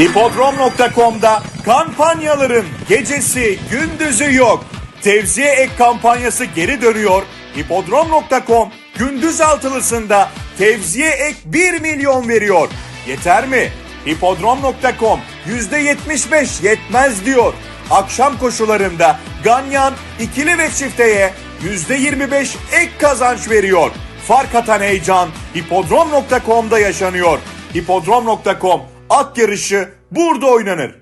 Hipodrom.com'da kampanyaların gecesi gündüzü yok. Tevziye ek kampanyası geri dönüyor. Hipodrom.com gündüz altılısında tevziye ek 1 milyon veriyor. Yeter mi? Hipodrom.com %75 yetmez diyor. Akşam koşularında Ganyan ikili ve çifteye %25 ek kazanç veriyor. Fark atan heyecan hipodrom.com'da yaşanıyor. Hipodrom.com at yarışı burada oynanır.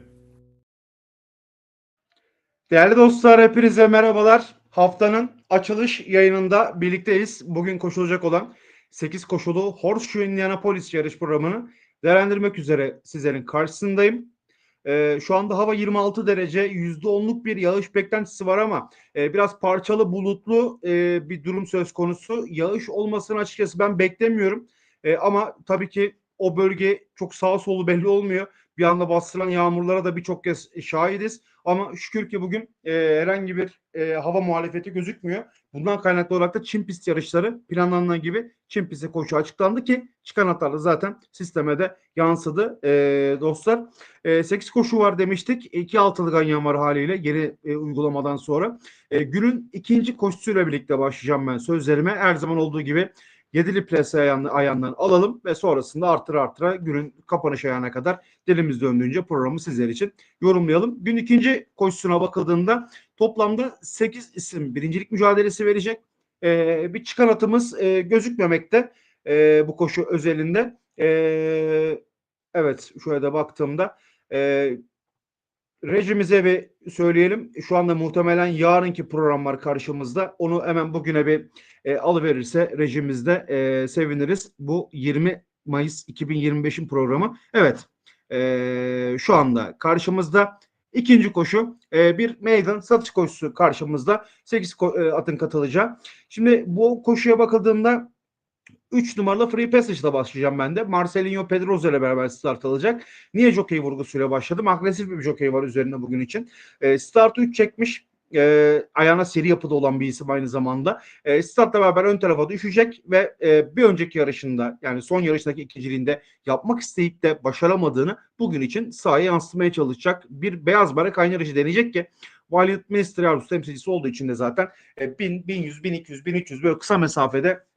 Değerli dostlar hepinize merhabalar. Haftanın açılış yayınında birlikteyiz. Bugün koşulacak olan 8 koşulu Horseshoe Indianapolis yarış programını değerlendirmek üzere sizlerin karşısındayım. Ee, şu anda hava 26 derece, %10'luk bir yağış beklentisi var ama e, biraz parçalı bulutlu e, bir durum söz konusu. Yağış olmasını açıkçası ben beklemiyorum. E, ama tabii ki o bölge çok sağ solu belli olmuyor. Bir anda bastıran yağmurlara da birçok kez şahidiz. Ama şükür ki bugün e, herhangi bir e, hava muhalefeti gözükmüyor. Bundan kaynaklı olarak da Çin pist yarışları planlanan gibi Çin pisti koşu açıklandı ki çıkan hatlarla zaten sisteme de yansıdı e, dostlar. E, 8 koşu var demiştik. 2 altılı ganyan var haliyle geri e, uygulamadan sonra. E, günün ikinci koşusuyla birlikte başlayacağım ben sözlerime. Her zaman olduğu gibi Yedili plase ayağını, ayağından alalım ve sonrasında artıra artıra günün kapanış ayağına kadar dilimiz döndüğünce programı sizler için yorumlayalım. Gün ikinci koşusuna bakıldığında toplamda 8 isim birincilik mücadelesi verecek. Ee, bir çıkan atımız e, gözükmemekte e, bu koşu özelinde. E, evet şöyle de baktığımda e, rejimize bir söyleyelim. Şu anda muhtemelen yarınki program var karşımızda. Onu hemen bugüne bir e, alıverirse rejimizde e, seviniriz. Bu 20 Mayıs 2025'in programı. Evet e, şu anda karşımızda ikinci koşu e, bir meydan satış koşusu karşımızda. 8 ko- e, atın katılacağı. Şimdi bu koşuya bakıldığında 3 numaralı Free Passage'da başlayacağım ben de. Marcelinho Pedrosa ile beraber start alacak. Niye jockey vurgusuyla başladım? Agresif bir jockey var üzerinde bugün için. E, start 3 çekmiş. E, ayağına seri yapıda olan bir isim aynı zamanda. E, startla beraber ön tarafa düşecek ve e, bir önceki yarışında yani son yarıştaki ikinciliğinde yapmak isteyip de başaramadığını bugün için sahaya yansıtmaya çalışacak. Bir beyaz bara kaynarıcı deneyecek ki Valiant Minister yavrusu temsilcisi olduğu için de zaten e, 1000, 1100, 1200, 1300 böyle kısa mesafede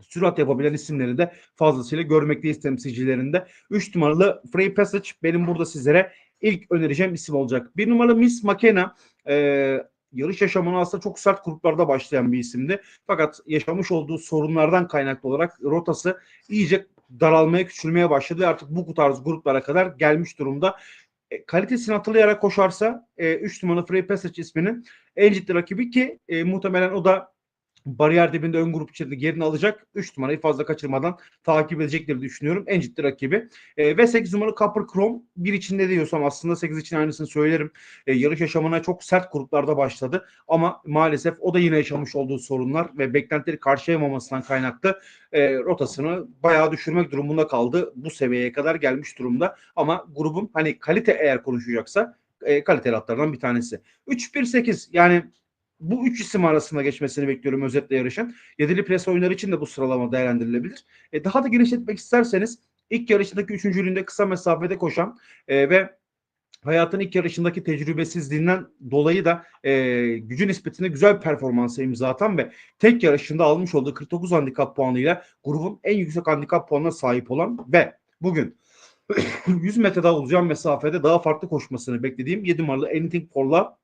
sürat yapabilen isimleri de fazlasıyla görmekteyiz temsilcilerinde. 3 numaralı Free Passage benim burada sizlere ilk önereceğim isim olacak. Bir numaralı Miss McKenna e, yarış yaşamına aslında çok sert gruplarda başlayan bir isimdi. Fakat yaşamış olduğu sorunlardan kaynaklı olarak rotası iyice daralmaya, küçülmeye başladı. Artık bu tarz gruplara kadar gelmiş durumda. E, kalitesini hatırlayarak koşarsa 3 numaralı Free Passage isminin en ciddi rakibi ki e, muhtemelen o da bariyer dibinde ön grup içerisinde yerini alacak. 3 numarayı fazla kaçırmadan takip edecekleri düşünüyorum. En ciddi rakibi. E, ve 8 numaralı Copper Chrome bir içinde diyorsam aslında 8 için aynısını söylerim. E, yarış yaşamına çok sert gruplarda başladı. Ama maalesef o da yine yaşamış olduğu sorunlar ve beklentileri karşılayamamasından kaynaklı e, rotasını bayağı düşürmek durumunda kaldı. Bu seviyeye kadar gelmiş durumda. Ama grubun hani kalite eğer konuşacaksa e, kaliteli atlardan bir tanesi. 3-1-8 yani bu üç isim arasında geçmesini bekliyorum özetle yarışın. Yedili pres oyunları için de bu sıralama değerlendirilebilir. E, daha da genişletmek isterseniz ilk yarışındaki üçüncülüğünde kısa mesafede koşan e, ve hayatın ilk yarışındaki tecrübesizliğinden dolayı da e, gücü nispetinde güzel bir performansa imza atan ve tek yarışında almış olduğu 49 handikap puanıyla grubun en yüksek handikap puanına sahip olan ve bugün 100 metre daha uzayan mesafede daha farklı koşmasını beklediğim 7 numaralı Anything For'la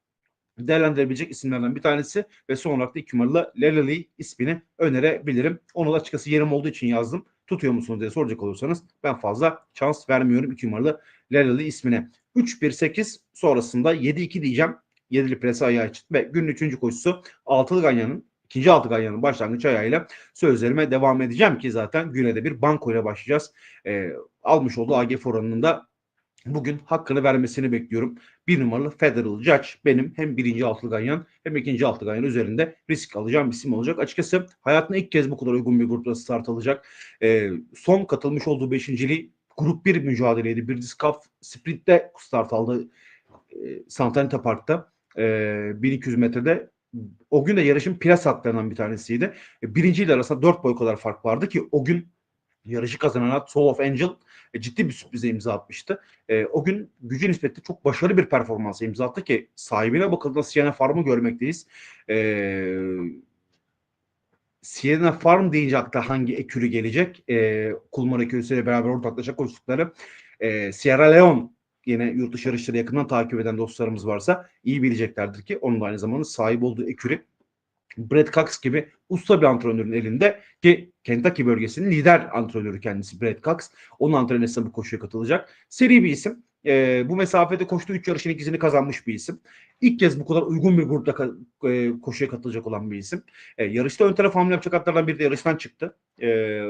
değerlendirebilecek isimlerden bir tanesi ve son olarak da 2 numaralı Lelali ismini önerebilirim. Onu da açıkçası yerim olduğu için yazdım. Tutuyor musunuz diye soracak olursanız ben fazla şans vermiyorum 2 numaralı Lelali ismine. 3-1-8 sonrasında 7-2 diyeceğim. 7'li presi ayağı için ve günün 3. koşusu altılı ganyanın ikinci altı ganyanın başlangıç ayağıyla sözlerime devam edeceğim ki zaten güne de bir banko ile başlayacağız. Ee, almış olduğu AGF oranında bugün hakkını vermesini bekliyorum. Bir numaralı Federal Judge benim hem birinci altılı ganyan hem ikinci altılı ganyan üzerinde risk alacağım bir isim olacak. Açıkçası hayatında ilk kez bu kadar uygun bir grupta start alacak. Ee, son katılmış olduğu beşinciliği grup bir mücadeleydi. Bir diskaf sprintte start aldı e, Santa Anita Park'ta. E, 1200 metrede o gün de yarışın plas hatlarından bir tanesiydi. E, birinci ile arasında 4 boy kadar fark vardı ki o gün yarışı kazanan Soul of Angel e, ciddi bir sürprize imza atmıştı. E, o gün gücü nispetle çok başarılı bir performans imza attı ki sahibine bakıldığında Sienna Farm'ı görmekteyiz. E, Sienna Farm deyince akla hangi ekürü gelecek? E, Kulmar ekürüsüyle beraber ortaklaşa koştukları e, Sierra Leone yine yurt dışı yarışları yakından takip eden dostlarımız varsa iyi bileceklerdir ki onun da aynı zamanda sahip olduğu ekürü Brad Cox gibi usta bir antrenörün elinde ki Kentucky bölgesinin lider antrenörü kendisi Brad Cox. Onun antrenörüne bu koşuya katılacak. Seri bir isim. Ee, bu mesafede koştuğu 3 yarışın ikisini kazanmış bir isim. İlk kez bu kadar uygun bir grupta e, koşuya katılacak olan bir isim. E, yarışta ön taraf hamle yapacak atlardan biri de yarıştan çıktı. E,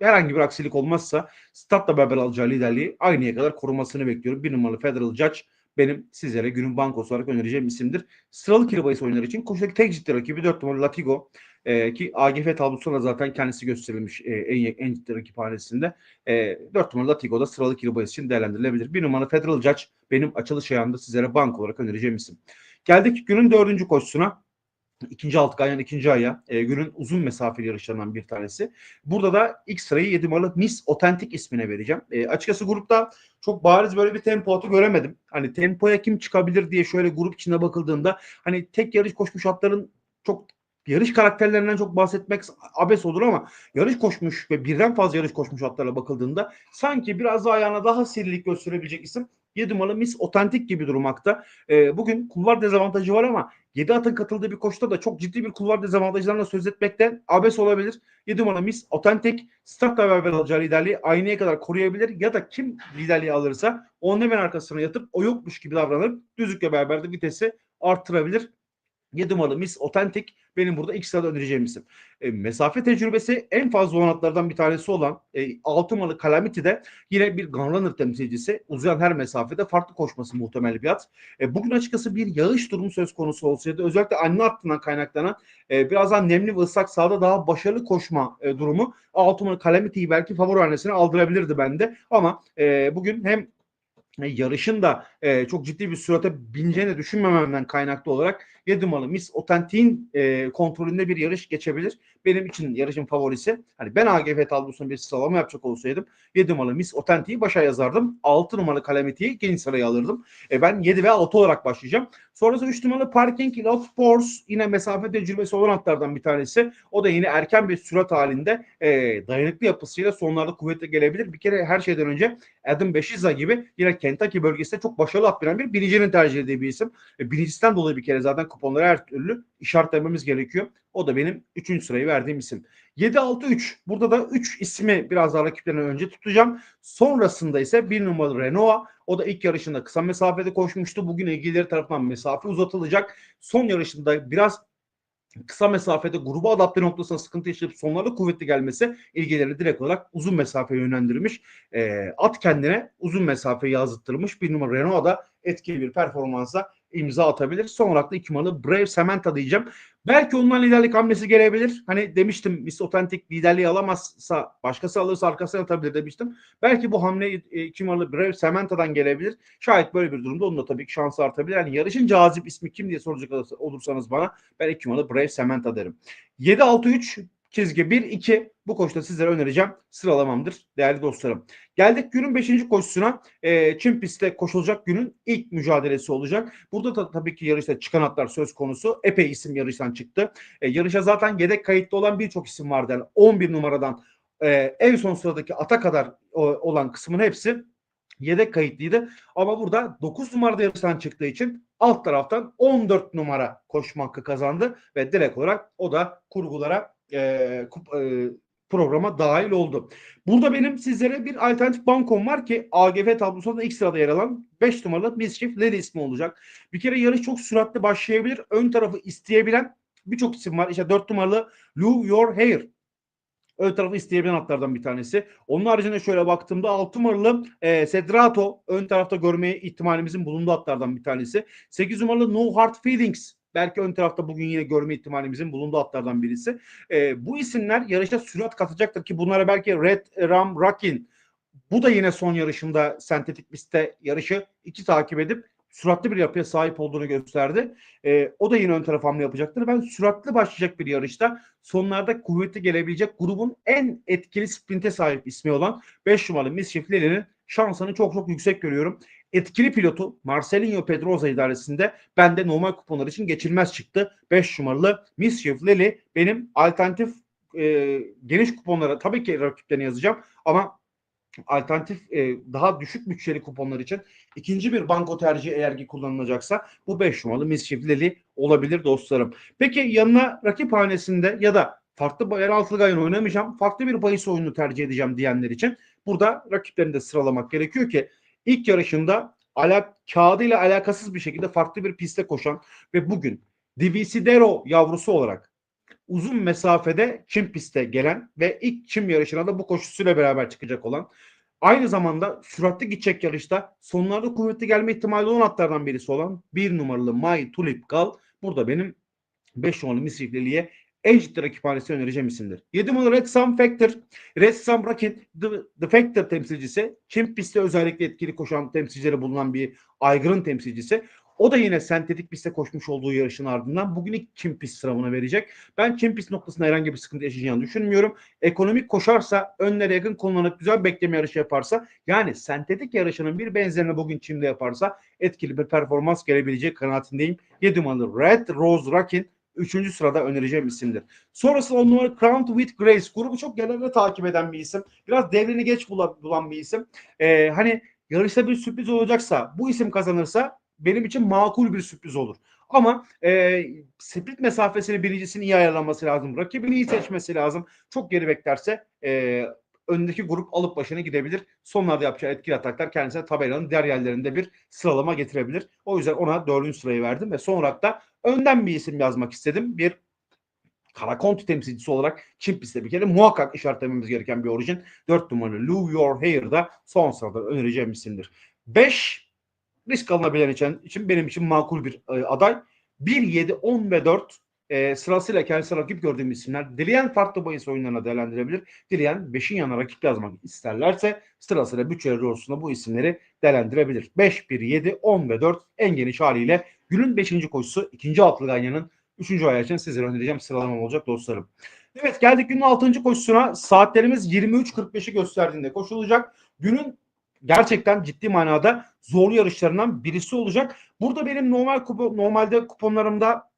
herhangi bir aksilik olmazsa Stat'la beraber alacağı liderliği aynıya kadar korumasını bekliyorum. Bir numaralı Federal Judge benim sizlere günün bankosu olarak önereceğim isimdir. Sıralı kilo oyunları için koşudaki tek ciddi rakibi 4 numaralı Latigo. Ee, ki AGF tablosunda zaten kendisi gösterilmiş e, en, en ciddi rakip hanesinde. E, 4 numaralı Latigo'da sıralı kilo için değerlendirilebilir. Bir numaralı Federal Judge benim açılış ayağında sizlere banko olarak önereceğim isim. Geldik günün dördüncü koşusuna ikinci alt ganyan ikinci aya e, günün uzun mesafeli yarışlarından bir tanesi. Burada da ilk sırayı 7 numaralı Miss Authentic ismine vereceğim. E, açıkçası grupta çok bariz böyle bir tempo atı göremedim. Hani tempoya kim çıkabilir diye şöyle grup içinde bakıldığında hani tek yarış koşmuş atların çok yarış karakterlerinden çok bahsetmek abes olur ama yarış koşmuş ve birden fazla yarış koşmuş atlara bakıldığında sanki biraz daha ayağına daha serilik gösterebilecek isim 7 numaralı Miss Authentic gibi durmakta. E, bugün kulvar dezavantajı var ama 7 atın katıldığı bir koşuda da çok ciddi bir kulvar dezavantajlarına söz etmekten abes olabilir. 7 numaralı Miss Authentic startla beraber alacağı liderliği aynaya kadar koruyabilir ya da kim liderliği alırsa onun hemen arkasına yatıp o yokmuş gibi davranıp düzlükle beraber de vitesi arttırabilir. 7 numaralı Miss Authentic benim burada ilk sırada önereceğim isim. E, mesafe tecrübesi en fazla olan atlardan bir tanesi olan e, 6 numaralı Calamity de yine bir Gunrunner temsilcisi. Uzayan her mesafede farklı koşması muhtemel bir at. E, bugün açıkçası bir yağış durumu söz konusu olsaydı özellikle anne hattından kaynaklanan e, biraz daha nemli ve ıslak sahada daha başarılı koşma e, durumu 6 numaralı Calamity'yi belki favori hanesine aldırabilirdi bende. Ama e, bugün hem e, yarışın da e, çok ciddi bir sürate bineceğini düşünmememden kaynaklı olarak 7 numaralı Miss Authentic'in e, kontrolünde bir yarış geçebilir. Benim için yarışın favorisi. Hani ben AGF tablosunda bir sıralama yapacak olsaydım 7 numaralı Miss Authentic'i başa yazardım. 6 numaralı Calamity'yi genç sıraya alırdım. E, ben 7 ve 6 olarak başlayacağım. Sonrasında 3 numaralı Parking Love Force yine mesafe tecrübesi olan atlardan bir tanesi. O da yine erken bir sürat halinde e, dayanıklı yapısıyla sonlarda kuvvetle gelebilir. Bir kere her şeyden önce Adam Beşiza gibi yine Kentucky bölgesinde çok başarılı at bir binicinin tercih bir isim. E, birincisinden dolayı bir kere zaten kuponları her türlü işaretlememiz gerekiyor. O da benim 3. sırayı verdiğim isim. 7-6-3. Burada da 3 ismi biraz daha rakiplerine önce tutacağım. Sonrasında ise bir numaralı Renault. O da ilk yarışında kısa mesafede koşmuştu. Bugün ilgilileri tarafından mesafe uzatılacak. Son yarışında biraz kısa mesafede gruba adapte noktasına sıkıntı yaşayıp sonlarda kuvvetli gelmesi ilgileri direkt olarak uzun mesafeye yönlendirmiş. E, at kendine uzun mesafeyi yazdırmış. Bir numara Renault da etkili bir performansa imza atabilir. Son olarak da iki numaralı Brave Samantha diyeceğim. Belki ondan liderlik hamlesi gelebilir. Hani demiştim Miss Authentic liderliği alamazsa başkası alırsa arkasına atabilir demiştim. Belki bu hamle e, iki numaralı Brave Samantha'dan gelebilir. Şayet böyle bir durumda onun da tabii ki şansı artabilir. Yani yarışın cazip ismi kim diye soracak olursanız bana ben iki numaralı Brave Samantha derim. 7-6-3 çizgi 1-2 bu koşuda sizlere önereceğim sıralamamdır değerli dostlarım. Geldik günün 5. koşusuna. E, Çin pistte koşulacak günün ilk mücadelesi olacak. Burada da tabii ki yarışta çıkan atlar söz konusu. Epey isim yarıştan çıktı. E, yarışa zaten yedek kayıtlı olan birçok isim vardı. Yani 11 numaradan e, en son sıradaki ata kadar o, olan kısmın hepsi yedek kayıtlıydı. Ama burada 9 numarada yarıştan çıktığı için alt taraftan 14 numara koşma kazandı ve direkt olarak o da kurgulara e, e, programa dahil oldu. Burada benim sizlere bir alternatif bankom var ki AGF tablosunda ilk sırada yer alan 5 numaralı Mischief Lady ismi olacak. Bir kere yarış çok süratli başlayabilir. Ön tarafı isteyebilen birçok isim var. İşte 4 numaralı Lou Your Hair ön tarafı isteyebilen atlardan bir tanesi. Onun haricinde şöyle baktığımda 6 numaralı e, Sedrato ön tarafta görmeye ihtimalimizin bulunduğu atlardan bir tanesi. 8 numaralı No Hard Feelings belki ön tarafta bugün yine görme ihtimalimizin bulunduğu atlardan birisi. E, bu isimler yarışa sürat katacaktır ki bunlara belki Red Ram Rakin bu da yine son yarışında sentetik pistte yarışı iki takip edip süratli bir yapıya sahip olduğunu gösterdi. E, o da yine ön taraf hamle yapacaktır. Ben süratli başlayacak bir yarışta sonlarda kuvvetli gelebilecek grubun en etkili sprinte sahip ismi olan 5 numaralı Mischief Lely'nin şansını çok çok yüksek görüyorum. Etkili pilotu Marcelinho Pedrosa idaresinde bende normal kuponlar için geçilmez çıktı. 5 numaralı Mischief Lely benim alternatif e, geniş kuponlara tabii ki rakiplerini yazacağım ama alternatif e, daha düşük bütçeli kuponlar için ikinci bir banko tercihi eğer ki kullanılacaksa bu 5 numaralı Mischief Lily olabilir dostlarım. Peki yanına rakip hanesinde ya da farklı yer altılı gayen oynamayacağım. Farklı bir bahis oyunu tercih edeceğim diyenler için burada rakiplerini de sıralamak gerekiyor ki ilk yarışında alak kağıdıyla alakasız bir şekilde farklı bir piste koşan ve bugün Divisidero yavrusu olarak uzun mesafede çim piste gelen ve ilk çim yarışına da bu koşusuyla beraber çıkacak olan aynı zamanda süratli gidecek yarışta sonlarda kuvvetli gelme ihtimali olan atlardan birisi olan bir numaralı My Tulip Gal. Burada benim 5 numaralı misifliliğe ciddi rakiphanesi önereceğim isimdir. 7 numaralı Sun Factor. Sun Rocket The, The Factor temsilcisi. Çim pistte özellikle etkili koşan temsilcileri bulunan bir aygırın temsilcisi. O da yine sentetik pistte koşmuş olduğu yarışın ardından bugün ilk çim pist sınavını verecek. Ben çim pist noktasında herhangi bir sıkıntı yaşayacağını düşünmüyorum. Ekonomik koşarsa, önlere yakın kullanıp güzel bekleme yarışı yaparsa, yani sentetik yarışının bir benzerini bugün çimde yaparsa etkili bir performans gelebilecek kanaatindeyim. 7 numaralı Red Rose Rockin 3. sırada önereceğim isimdir. Sonrasında 10 numaralı Crown with Grace. Grubu çok genelde takip eden bir isim. Biraz devrini geç bulan bir isim. Ee, hani yarışta bir sürpriz olacaksa, bu isim kazanırsa benim için makul bir sürpriz olur. Ama e, sprint mesafesini birincisini iyi ayarlaması lazım. Rakibini iyi seçmesi lazım. Çok geri beklerse e, öndeki grup alıp başına gidebilir. Sonlarda yapacağı etkili ataklar kendisine tabelanın diğer yerlerinde bir sıralama getirebilir. O yüzden ona dördüncü sırayı verdim ve son olarak da önden bir isim yazmak istedim. Bir Karakonti temsilcisi olarak Çin pistte bir kere muhakkak işaretlememiz gereken bir orijin. 4 numaralı Lou Your Hair'da son sırada önereceğim isimdir. 5 risk alınabilen için, için benim için makul bir e, aday. 1, 7, 10 ve 4 e, sırasıyla kendisi rakip gördüğüm isimler. Dileyen farklı bahis oyunlarına değerlendirebilir. Dileyen 5'in yanına rakip yazmak isterlerse sırasıyla bütçeleri doğrultusunda bu isimleri değerlendirebilir. 5, 1, 7, 10 ve 4 en geniş haliyle günün 5. koşusu 2. altılı ganyanın 3. ayağı için sizlere önereceğim sıralamam olacak dostlarım. Evet geldik günün 6. koşusuna. Saatlerimiz 23.45'i gösterdiğinde koşulacak. Günün gerçekten ciddi manada zorlu yarışlarından birisi olacak. Burada benim normal kupon, normalde kuponlarımda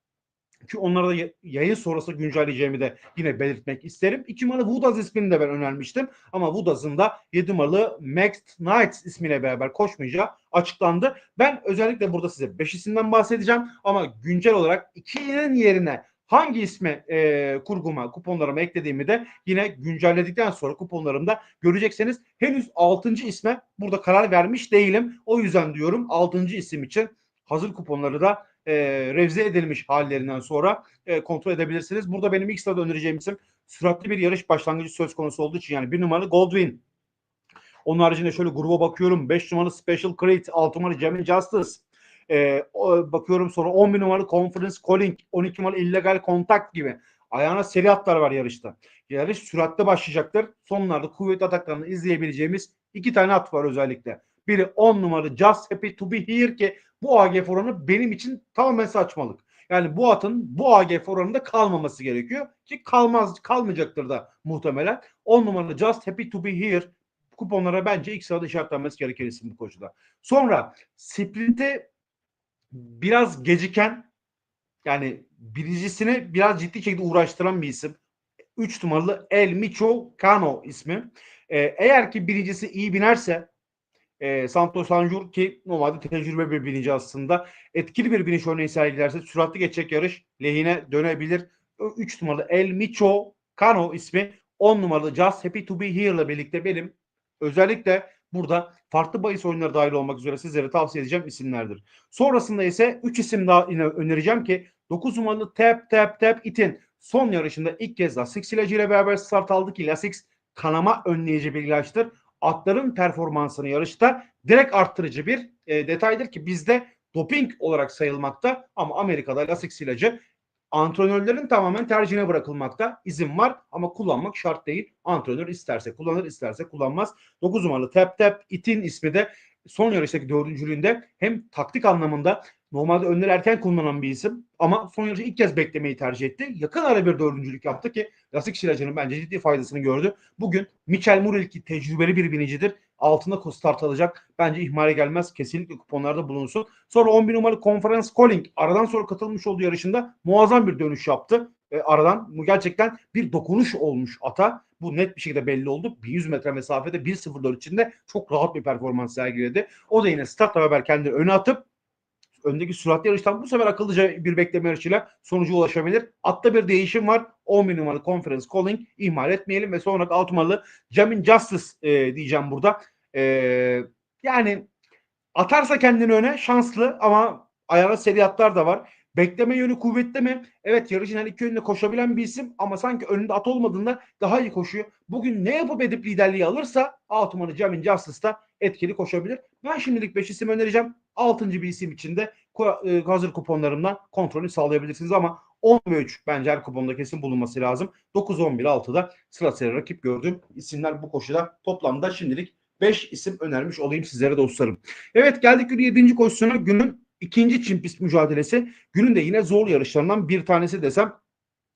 ki onlara da yayın sonrası güncelleyeceğimi de yine belirtmek isterim. 2 numaralı Woodaz ismini de ben önermiştim. Ama Woodaz'ın da 7 numaralı Max Knights ismiyle beraber koşmayacağı açıklandı. Ben özellikle burada size 5 isimden bahsedeceğim. Ama güncel olarak 2'nin yerine hangi ismi e, kurguma, kuponlarıma eklediğimi de yine güncelledikten sonra kuponlarımda göreceksiniz. Henüz 6. isme burada karar vermiş değilim. O yüzden diyorum 6. isim için hazır kuponları da e, revze edilmiş hallerinden sonra e, kontrol edebilirsiniz. Burada benim ilk sırada önereceğim isim süratli bir yarış başlangıcı söz konusu olduğu için yani bir numaralı Goldwyn. Onun haricinde şöyle gruba bakıyorum. 5 numaralı Special Crate, 6 numaralı Jamie Justice, e, bakıyorum sonra 11 numaralı Conference Calling, 12 numaralı illegal Contact gibi. Ayağına seri atlar var yarışta. Yarış süratle başlayacaktır. Sonlarda kuvvetli ataklarını izleyebileceğimiz iki tane at var özellikle. Biri 10 numaralı Just Happy to be here ki bu AGF oranı benim için tamamen saçmalık. Yani bu atın bu AGF oranında kalmaması gerekiyor ki kalmaz kalmayacaktır da muhtemelen. 10 numaralı Just Happy to be here kuponlara bence ilk sırada işaretlenmesi gereken isim bu koşuda. Sonra sprinte biraz geciken yani birincisini biraz ciddi şekilde uğraştıran bir isim. 3 numaralı El Micho Cano ismi. Ee, eğer ki birincisi iyi binerse e, Santos Sanjur ki normalde tecrübe bir binici aslında etkili bir biniş örneği sergilerse süratli geçecek yarış lehine dönebilir. 3 numaralı El Micho Cano ismi 10 numaralı Just Happy to be here ile birlikte benim özellikle burada farklı bahis oyunları dahil olmak üzere sizlere tavsiye edeceğim isimlerdir. Sonrasında ise 3 isim daha yine önereceğim ki 9 numaralı Tap Tap Tap It'in son yarışında ilk kez Lasix ilacıyla beraber start aldı ki Lasix kanama önleyici bir ilaçtır. Atların performansını yarışta direkt arttırıcı bir e, detaydır ki bizde doping olarak sayılmakta ama Amerika'da Lasix ilacı antrenörlerin tamamen tercihine bırakılmakta. izin var ama kullanmak şart değil. Antrenör isterse kullanır, isterse kullanmaz. 9 numaralı Tap Tap It'in ismi de son yarıştaki dördüncülüğünde hem taktik anlamında normalde önleri erken kullanan bir isim ama son yarışı ilk kez beklemeyi tercih etti. Yakın ara bir dördüncülük yaptı ki lastik şilacının bence ciddi faydasını gördü. Bugün Michel Muril ki tecrübeli bir binicidir. Altında start alacak. Bence ihmale gelmez. Kesinlikle kuponlarda bulunsun. Sonra 11 numaralı Conference Calling aradan sonra katılmış olduğu yarışında muazzam bir dönüş yaptı. E, aradan gerçekten bir dokunuş olmuş ata. Bu net bir şekilde belli oldu. 100 metre mesafede 1.04 içinde çok rahat bir performans sergiledi. O da yine startla beraber kendini öne atıp öndeki süratli yarıştan bu sefer akıllıca bir bekleme yarışıyla sonuca ulaşabilir. Atta bir değişim var. 11 numaralı Conference Calling ihmal etmeyelim ve sonra 6 numaralı Jamin Justice e, diyeceğim burada. E, yani atarsa kendini öne şanslı ama ayağına seriyatlar da var. Bekleme yönü kuvvetli mi? Evet yarışın her iki yönünde koşabilen bir isim ama sanki önünde at olmadığında daha iyi koşuyor. Bugün ne yapıp edip liderliği alırsa Altman'ı Jamin Justice'da etkili koşabilir. Ben şimdilik 5 isim önereceğim. 6. bir isim için de e, hazır kuponlarımdan kontrolü sağlayabilirsiniz ama 10 ve 3 bence her kuponda kesin bulunması lazım. 9, 11, 6'da sıra sıra rakip gördüğüm isimler bu koşuda toplamda şimdilik 5 isim önermiş olayım sizlere dostlarım. Evet geldik günün 7. koşusuna günün ikinci çim pist mücadelesi. Günün de yine zor yarışlarından bir tanesi desem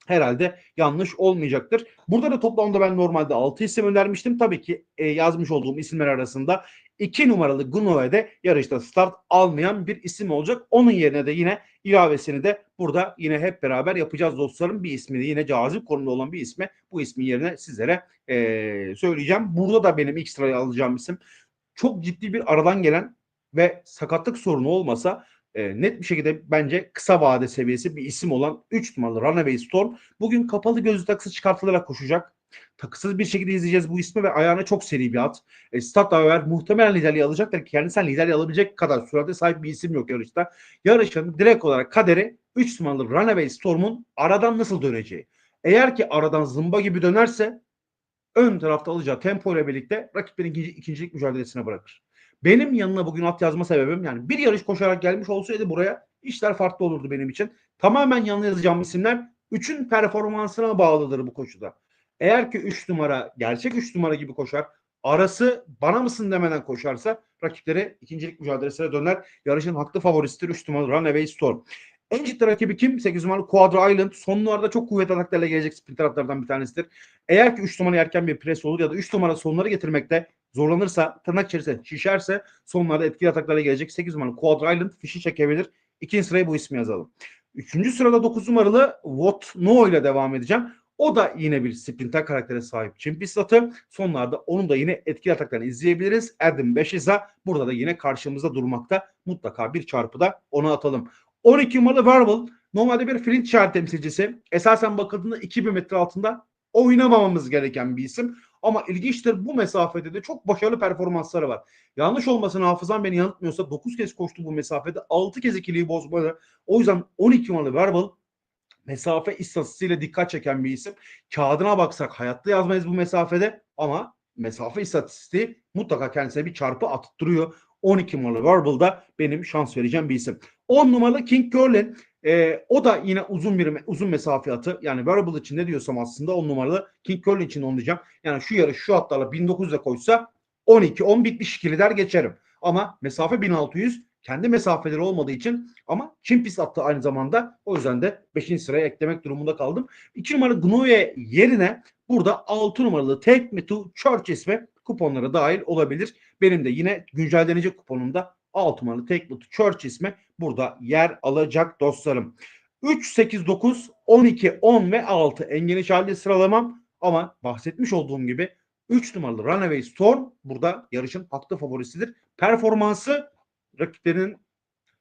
herhalde yanlış olmayacaktır. Burada da toplamda ben normalde 6 isim önermiştim. Tabii ki e, yazmış olduğum isimler arasında 2 numaralı Gunove'de yarışta start almayan bir isim olacak. Onun yerine de yine ilavesini de burada yine hep beraber yapacağız dostlarım. Bir ismi de yine cazip konumda olan bir ismi bu ismin yerine sizlere e, söyleyeceğim. Burada da benim ilk sıraya alacağım isim çok ciddi bir aradan gelen ve sakatlık sorunu olmasa e, net bir şekilde bence kısa vade seviyesi bir isim olan 3 numaralı Runaway Storm bugün kapalı gözlü takısı çıkartılarak koşacak. Takısız bir şekilde izleyeceğiz bu ismi ve ayağına çok seri bir at. E, Start Haber muhtemelen liderliği alacaktır ki kendisinden liderliği alabilecek kadar sürate sahip bir isim yok yarışta. Yarışın direkt olarak kaderi 3 numaralı Runaway Storm'un aradan nasıl döneceği. Eğer ki aradan zımba gibi dönerse ön tarafta alacağı tempo ile birlikte rakiplerin ikinci, ikincilik mücadelesine bırakır. Benim yanına bugün at yazma sebebim yani bir yarış koşarak gelmiş olsaydı buraya işler farklı olurdu benim için. Tamamen yanına yazacağım isimler 3'ün performansına bağlıdır bu koşuda. Eğer ki 3 numara gerçek 3 numara gibi koşar arası bana mısın demeden koşarsa rakipleri ikincilik mücadelesine döner. Yarışın haklı favorisidir 3 numaralı Runaway Storm. En ciddi rakibi kim? 8 numaralı Quadra Island. Sonlarda çok kuvvetli ataklarla gelecek sprinter atlardan bir tanesidir. Eğer ki 3 numara erken bir pres olur ya da 3 numara sonları getirmekte zorlanırsa, tırnak içerisinde şişerse sonlarda etkili ataklarla gelecek 8 numaralı Quadra Island fişi çekebilir. İkinci sıraya bu ismi yazalım. Üçüncü sırada 9 numaralı What No ile devam edeceğim. O da yine bir sprinter karaktere sahip pist atı. Sonlarda onun da yine etkili ataklarını izleyebiliriz. Erdem Beşiza burada da yine karşımızda durmakta. Mutlaka bir çarpıda ona atalım. 12 numaralı Verbal normalde bir Flint şehir temsilcisi. Esasen bakıldığında 2000 metre altında oynamamamız gereken bir isim. Ama ilginçtir bu mesafede de çok başarılı performansları var. Yanlış olmasın hafızam beni yanıltmıyorsa 9 kez koştu bu mesafede 6 kez ikiliyi bozmadı. O yüzden 12 numaralı Verbal mesafe istatistiğiyle dikkat çeken bir isim. Kağıdına baksak hayatta yazmayız bu mesafede ama mesafe istatistiği mutlaka kendisine bir çarpı attırıyor. 12 numaralı Verbal'da benim şans vereceğim bir isim. 10 numaralı King Curlin e, o da yine uzun bir uzun mesafe atı. Yani Verbal için ne diyorsam aslında 10 numaralı King Curlin için onu diyeceğim. Yani şu yarış şu hatlarla 1900'e koysa 12 10 bitmiş ikili geçerim. Ama mesafe 1600 kendi mesafeleri olmadığı için ama Çin pist attı aynı zamanda. O yüzden de 5. sıraya eklemek durumunda kaldım. 2 numaralı Gnoye yerine burada 6 numaralı Take Me to Church ismi kuponlara dahil olabilir. Benim de yine güncellenecek kuponumda 6 numaralı Take Me to Church ismi burada yer alacak dostlarım. 3, 8, 9, 12, 10 ve 6 en geniş halde sıralamam ama bahsetmiş olduğum gibi 3 numaralı Runaway Storm burada yarışın haklı favorisidir. Performansı rakiplerinin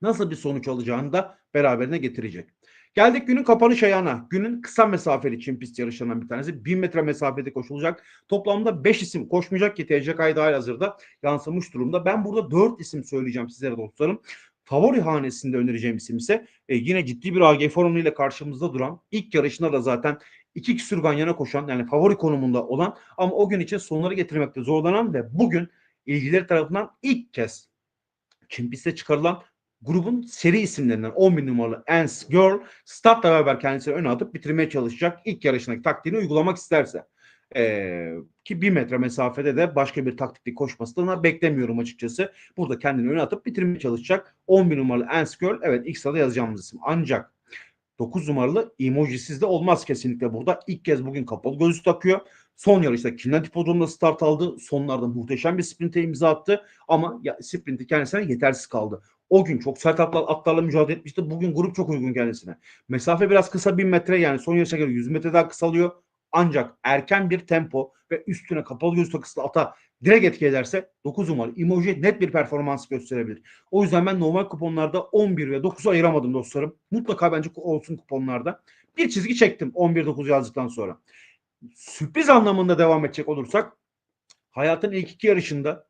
nasıl bir sonuç alacağını da beraberine getirecek. Geldik günün kapanış ayağına. Günün kısa mesafeli çim pist yarışlarından bir tanesi. 1000 metre mesafede koşulacak. Toplamda 5 isim koşmayacak ki TCK dahil hazırda yansımış durumda. Ben burada 4 isim söyleyeceğim sizlere dostlarım. Favori hanesinde önereceğim isim ise e, yine ciddi bir AG formu ile karşımızda duran ilk yarışında da zaten iki küsur yana koşan yani favori konumunda olan ama o gün için sonları getirmekte zorlanan ve bugün ilgileri tarafından ilk kez Çin piste çıkarılan grubun seri isimlerinden 11 numaralı Ants Girl startla beraber kendisini öne atıp bitirmeye çalışacak ilk yarışındaki taktiğini uygulamak isterse. Ee, ki bir metre mesafede de başka bir taktikli koşmasını beklemiyorum açıkçası. Burada kendini öne atıp bitirmeye çalışacak. 11 numaralı Ants Girl evet ilk sırada yazacağımız isim. Ancak 9 numaralı emojisiz de olmaz kesinlikle burada. İlk kez bugün kapalı gözlük takıyor. Son yarışta Kinland Hipodromu'nda start aldı. Sonlarda muhteşem bir sprinte imza attı. Ama ya, sprinti kendisine yetersiz kaldı. O gün çok sert atlar, atlarla mücadele etmişti. Bugün grup çok uygun kendisine. Mesafe biraz kısa 1000 metre yani son yarışa göre 100 metre daha kısalıyor. Ancak erken bir tempo ve üstüne kapalı göz takıslı ata direkt etki ederse 9 numaralı emoji net bir performans gösterebilir. O yüzden ben normal kuponlarda 11 ve 9'u ayıramadım dostlarım. Mutlaka bence olsun kuponlarda. Bir çizgi çektim 11-9 yazdıktan sonra. Sürpriz anlamında devam edecek olursak hayatın ilk iki yarışında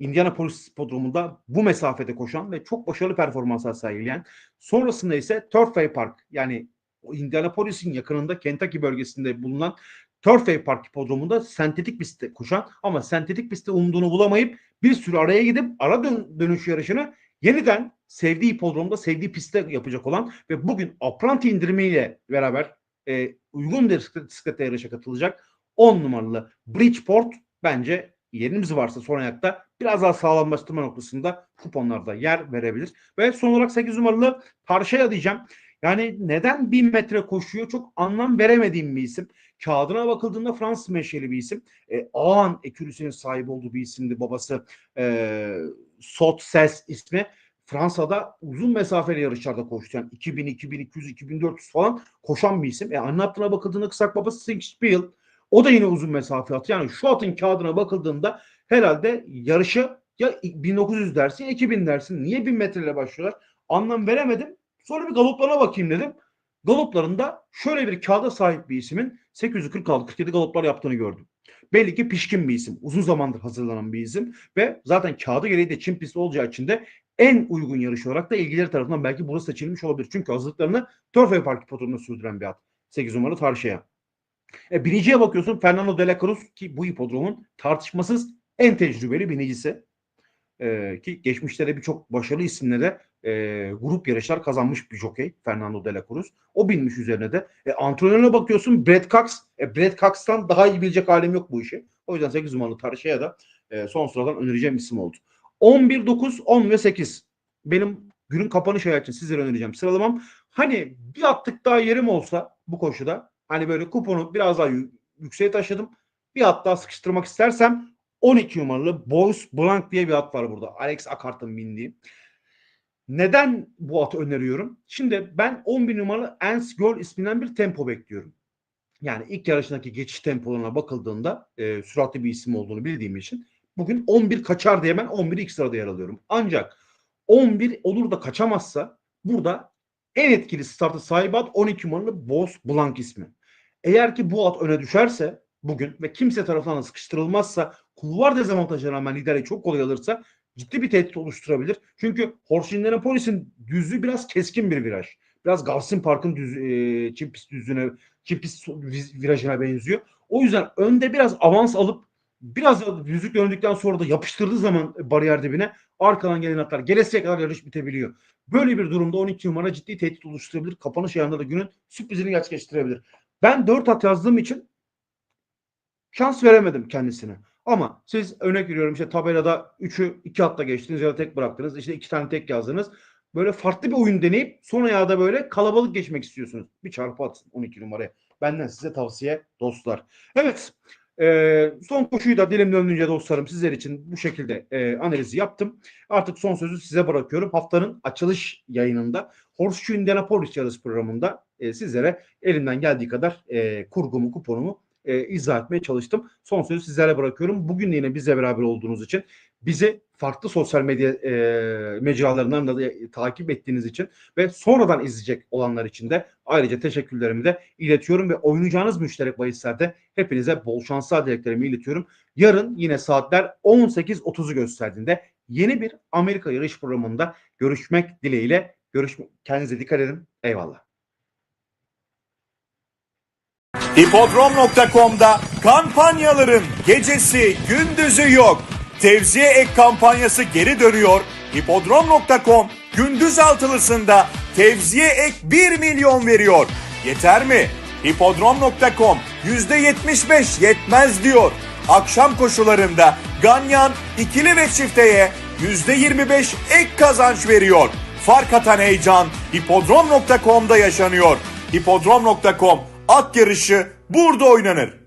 Indianapolis Hipodromu'nda bu mesafede koşan ve çok başarılı performanslar sergileyen sonrasında ise Turfway Park yani Indianapolis'in yakınında Kentucky bölgesinde bulunan Turfway Park Hipodromu'nda sentetik pistte koşan ama sentetik pistte umduğunu bulamayıp bir sürü araya gidip ara dön- dönüş yarışını yeniden sevdiği hipodromda sevdiği pistte yapacak olan ve bugün apranti indirimiyle beraber e, uygun bir bisiklete yarışa katılacak 10 numaralı Bridgeport bence yerimiz varsa son ayakta biraz daha sağlamlaştırma noktasında kuponlarda yer verebilir. Ve son olarak 8 numaralı Parşaya diyeceğim. Yani neden 1000 metre koşuyor çok anlam veremediğim bir isim. Kağıdına bakıldığında Fransız menşeli bir isim. E, Ağan ekürüsünün sahibi olduğu bir isimdi babası. E, Sot Ses ismi. Fransa'da uzun mesafeli yarışlarda koştu. Yani 2000, 2200, 2400 falan koşan bir isim. E, anlattığına bakıldığında kısak babası Sing Spiel. O da yine uzun mesafe atı. Yani şu atın kağıdına bakıldığında herhalde yarışı ya 1900 dersin ya 2000 dersin. Niye 1000 metreyle başlıyorlar? Anlam veremedim. Sonra bir galoplarına bakayım dedim. Galoplarında şöyle bir kağıda sahip bir isimin 846-47 galoplar yaptığını gördüm. Belli ki pişkin bir isim. Uzun zamandır hazırlanan bir isim. Ve zaten kağıdı gereği de Çin pisti olacağı için de en uygun yarış olarak da ilgileri tarafından belki burası seçilmiş olabilir. Çünkü hazırlıklarını Turfway Park hipodromunda sürdüren bir at. 8 numaralı Tarşe'ye. E, biniciye bakıyorsun Fernando de la Cruz ki bu hipodromun tartışmasız en tecrübeli binicisi. E, ki geçmişte de birçok başarılı isimlere e, grup yarışlar kazanmış bir jokey Fernando de la Cruz. O binmiş üzerine de. E, antrenörüne bakıyorsun Brad Cox. E, Brad Cox'tan daha iyi bilecek halim yok bu işi. O yüzden 8 numaralı Tarşe'ye da e, son sıradan önereceğim isim oldu. 11, 9, 10 ve 8. Benim günün kapanış ayağı için sizlere önereceğim sıralamam. Hani bir attık daha yerim olsa bu koşuda hani böyle kuponu biraz daha yü- yükseğe taşıdım. Bir at daha sıkıştırmak istersem 12 numaralı Boys Blanc diye bir at var burada. Alex Akart'ın bindiği. Neden bu atı öneriyorum? Şimdi ben 11 numaralı Ants Girl isminden bir tempo bekliyorum. Yani ilk yarışındaki geçiş tempolarına bakıldığında e, süratli bir isim olduğunu bildiğim için bugün 11 kaçar diye ben 11 ilk sırada yer alıyorum. Ancak 11 olur da kaçamazsa burada en etkili startı sahibi at 12 numaralı Boss Blanc ismi. Eğer ki bu at öne düşerse bugün ve kimse tarafından sıkıştırılmazsa kulvar dezavantajına rağmen lideri çok kolay alırsa ciddi bir tehdit oluşturabilir. Çünkü Horse Indianapolis'in düzlüğü biraz keskin bir viraj. Biraz Gulfstream Park'ın düz, e, çim pist düzlüğüne, çim pist virajına benziyor. O yüzden önde biraz avans alıp biraz da düzlük döndükten sonra da yapıştırdığı zaman bariyer dibine arkadan gelen atlar gelesiye kadar yarış bitebiliyor. Böyle bir durumda 12 numara ciddi tehdit oluşturabilir. Kapanış ayağında da günün sürprizini gerçekleştirebilir. Ben 4 at yazdığım için şans veremedim kendisine. Ama siz örnek veriyorum işte tabelada 3'ü 2 hatta geçtiniz ya da tek bıraktınız. İşte 2 tane tek yazdınız. Böyle farklı bir oyun deneyip son ayağı da böyle kalabalık geçmek istiyorsunuz. Bir çarpı atın 12 numaraya. Benden size tavsiye dostlar. Evet. e, son koşuyu da dilim döndüğünce dostlarım sizler için bu şekilde e, analizi yaptım. Artık son sözü size bırakıyorum. Haftanın açılış yayınında Horseshoe Indianapolis yarış programında e, sizlere elimden geldiği kadar e, kurgumu, kuponumu e, izah etmeye çalıştım. Son sözü sizlere bırakıyorum. Bugün yine bizle beraber olduğunuz için bizi farklı sosyal medya e, mecralarından da e, takip ettiğiniz için ve sonradan izleyecek olanlar için de ayrıca teşekkürlerimi de iletiyorum ve oynayacağınız müşterek bahislerde hepinize bol şanslar dileklerimi iletiyorum. Yarın yine saatler 18.30'u gösterdiğinde yeni bir Amerika yarış programında görüşmek dileğiyle. Görüşmek. Kendinize dikkat edin. Eyvallah. Hipodrom.com'da kampanyaların gecesi gündüzü yok. Tevziye ek kampanyası geri dönüyor. Hipodrom.com gündüz altılısında tevziye ek 1 milyon veriyor. Yeter mi? Hipodrom.com %75 yetmez diyor. Akşam koşularında Ganyan ikili ve çifteye %25 ek kazanç veriyor. Fark atan heyecan hipodrom.com'da yaşanıyor. Hipodrom.com at yarışı burada oynanır.